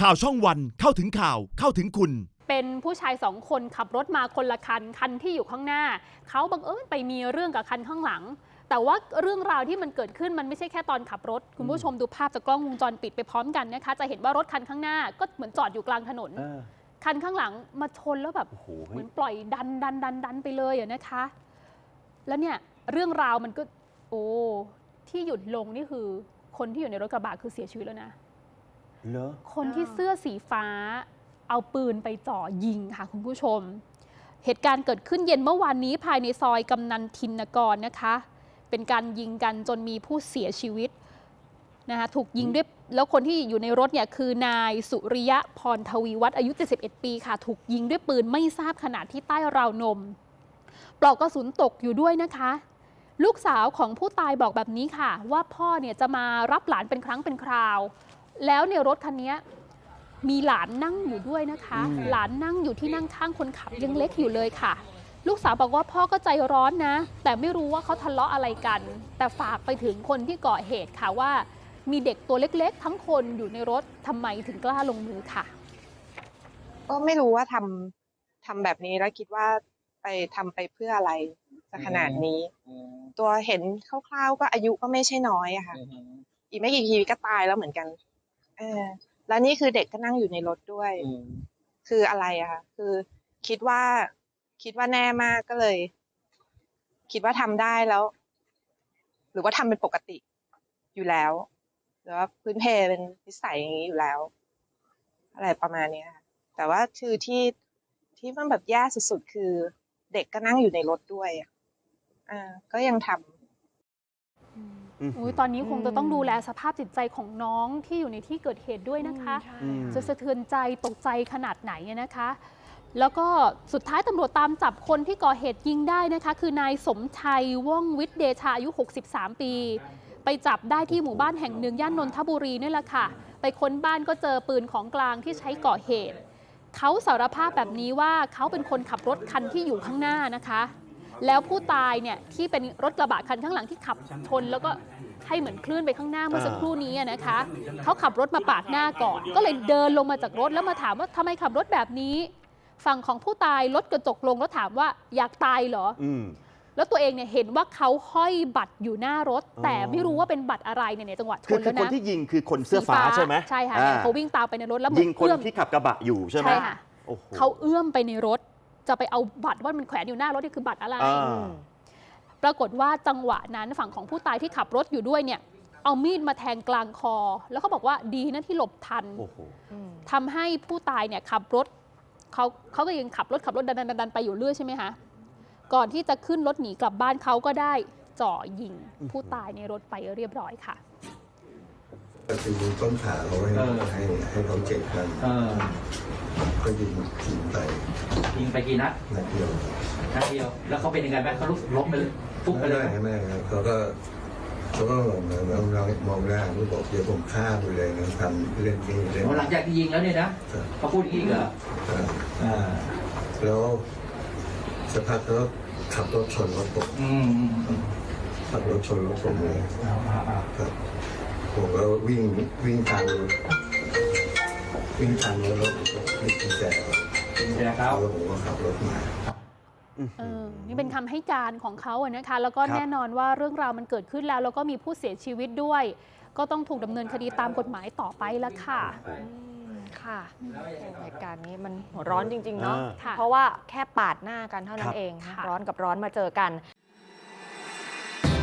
ข่าวช่องวันเข้าถึงข่าวเข้าถึงคุณ เป็นผู้ชายสองคนขับรถมาคนละคันคันที่อยู่ข้างหน้า เขาบังเอิญไปมีเรื่องกับคันข้างหลัง แต่ว่าเรื่องราวที่มันเกิดขึ้นมันไม่ใช่แค่ตอนขับรถ คุณผู้ชมดูภาพจากกล้องวงจรปิดไปพร้อมกันนะคะ จะเห็นว่ารถคันข้างหน้าก็เหมือนจอดอยู่กลางถนน เออ คันข้างหลังมาชนแล้วแบบโอ้โหเหเฮ้มือยนปล่อยดันดันดันดันไปเลยอะนะคะ แล้วเนี่ยเรื่องราวมันก็ โอ้ที่หยุดลงนี่คือ คนที่อยู่ในรถกระบะคือเสียชีวิตแล้วนะ เหรอ คนที่เสื้อสีฟ้า เอาปืนไปจ่อยิงค่ะคุณผู้ชม เหตุการณ์เกิดขึ้นเย็นเมื่อวานนี้ภายในซอยกำนันทินกรนะคะ เป็นการยิงกันจนมีผู้เสียชีวิตนะคะถูกยิงด้วยแล้วคนที่อยู่ในรถเนี่ยคือนายสุริยะพรทวีวัฒน์อายุ 71 ปีค่ะ ถูกยิงด้วยปืนไม่ทราบขนาดที่ใต้ราวนม ปลอกกระสุนตกอยู่ด้วยนะคะ ลูกสาวของผู้ตายบอกแบบนี้ค่ะ ว่าพ่อเนี่ยจะมารับหลานเป็นครั้งเป็นคราว แล้วในรถคันนี้มีหลานนั่งอยู่ด้วยนะคะอืมหลานนั่งอยู่ที่นั่งข้างคนขับยังเล็กอยู่เลยค่ะ ลูกสาวบอกว่าพ่อก็ใจร้อนนะ แต่ไม่รู้ว่าเขาทะเลาะอะไรกัน แต่ฝากไปถึงคนที่ก่อเหตุค่ะว่า มีเด็กตัวเล็กๆ ทั้งคนอยู่ในรถทำไมถึงกล้าลงมือค่ะ ก็ไม่รู้ว่าทำทำแบบนี้แล้วคิดว่าไปทำไปเพื่ออะไรสักขนาดนี้อืมตัวเห็นคร่าวๆก็อายุก็ไม่ใช่น้อยอะค่ะอืมอีกไม่กี่ทีก็ตายแล้วเหมือนกัน เออแล้วนี่คือเด็กก็นั่งอยู่ในรถด้วย อืมคืออะไรอะคะคือคิดว่าคิดว่าแน่มากก็เลย คิดว่าทำได้แล้ว หรือว่าทำเป็นปกติอยู่แล้ว หรือว่าพื้นเพเป็นนิสัยอย่างนี้อยู่แล้ว อะไรประมาณเนี้ยค่ะแต่ว่าคือที่ที่มันแบบแย่สุดๆคือ เด็กก็นั่งอยู่ในรถด้วยอะอ่าก็ยังทำ อืมอุ๊ยตอนนี้คงจะต้องดูแลสภาพจิตใจของน้องที่อยู่ในที่เกิดเหตุด้วยนะคะ อืม จะสะเทือนใจตกใจขนาดไหนอะนะคะ แล้วก็สุดท้ายตำรวจตามจับคนที่ก่อเหตุยิงได้นะคะ คือนายสมชัยว่องวิทย์เดชาอายุ 63 ปี ไปจับได้ที่หมู่บ้านแห่งหนึ่งย่านนนทบุรีนี่แหละค่ะ ไปค้นบ้านก็เจอปืนของกลางที่ใช้ก่อเหตุ เขาสารภาพแบบนี้ว่าเขาเป็นคนขับรถคันที่อยู่ข้างหน้านะคะ แล้วผู้ตายเนี่ยที่เป็นรถกระบะคันข้างหลังที่ขับชนแล้วก็ให้เหมือนคลื่นไปข้างหน้าเมื่อสักครู่นี้อะนะคะเขาขับรถมาปาดหน้าก่อน ก็เลยเดินลงมาจากรถแล้วมาถามว่าทำไมขับรถแบบนี้ ฝั่งของผู้ตายลดกระจกลงแล้วถามว่าอยากตายเหรออืมแล้วตัวเองเนี่ยเห็นว่าเขาห้อยบัตรอยู่หน้ารถอ๋อแต่ไม่รู้ว่าเป็นบัตรอะไรเนี่ยในจังหวะชคือนคือแล้วคนนะที่ยิงคือคนเสื้อฟ้าใช่ไหมใช่ค่ะอ่เขาวิ่งตามไปในรถแล้วเหมืยิองนคนเอื้อมที่ขับกระบะอยู่ใช่ไหมใช่ค่ะโอ้โหเขาเอื้อมไปในรถ จะไปเอาบัตรว่ามันแขวนอยู่หน้ารถนี่คือบัตรอะไรอ่าปรากฏว่าจังหวะนั้นฝั่งของผู้ตายที่ขับรถอยู่ด้วยเนี่ย เอามีดมาแทงกลางคอ แล้วเขาบอกว่าดีนะที่หลบทันโอ้โหทำให้ผู้ตายเนี่ยขับรถเขาเขาก็ยังขับรถขับรถดันดันดันดันไปอยู่เรื่อยใช่ไหมคะก่อนที่จะขึ้นรถหนีกลับบ้านเขาก็ได้จ่อยิงผู้ตายในรถไปเรียบร้อยค่ะ ก็คือยิงต้นขาเขาให้เออให้ให้เขาเจ็บกันเออก็ยิงยิงไปยิงไปกี่นัดนัดเดียวนัดเดียว แล้วเขาเป็นยังไงบ้างเขาลุกล้มไปเลยฟุบไปไม่เลได้ยไม่ได้ครับเขาก็เขาก็มองนะมองมองมองหน้าเขาบอกเดี๋ยวผมฆ่าไปเลยนะทำเล่นนี่เล่นหลังจากที่ยิงแล้วเนี่ยนะครับเขาพูดอย่างนี้เหรอครับอ่าแล้วสักพักเขาก็ขับรถชนรถผมอืมอืมอืมขับรถชนรถผมเลยอ่าอ่าอ่าครับ ผมก็วิ่งวิ่งทันวิ่งทันแล้วรถผมก็มีกุญแจเดี๋ยวเขาแล้วผมก็ขับรถมา เออนี่เป็นคำให้การของเขาอะนะคะ แล้วก็ครับ แน่นอนว่าเรื่องราวมันเกิดขึ้นแล้ว แล้วก็มีผู้เสียชีวิตด้วย ก็ต้องถูกดำเนินคดีตามกฎหมายต่อไปละค่ะอืมค่ะเหตุการณ์นี้มันหัวร้อนจริง ๆ เนาะ อ่าค่ะเพราะว่าแค่ปาดหน้ากันเท่านั้ครันบ เอง ค่ะ ร้อนกับร้อนมาเจอกัน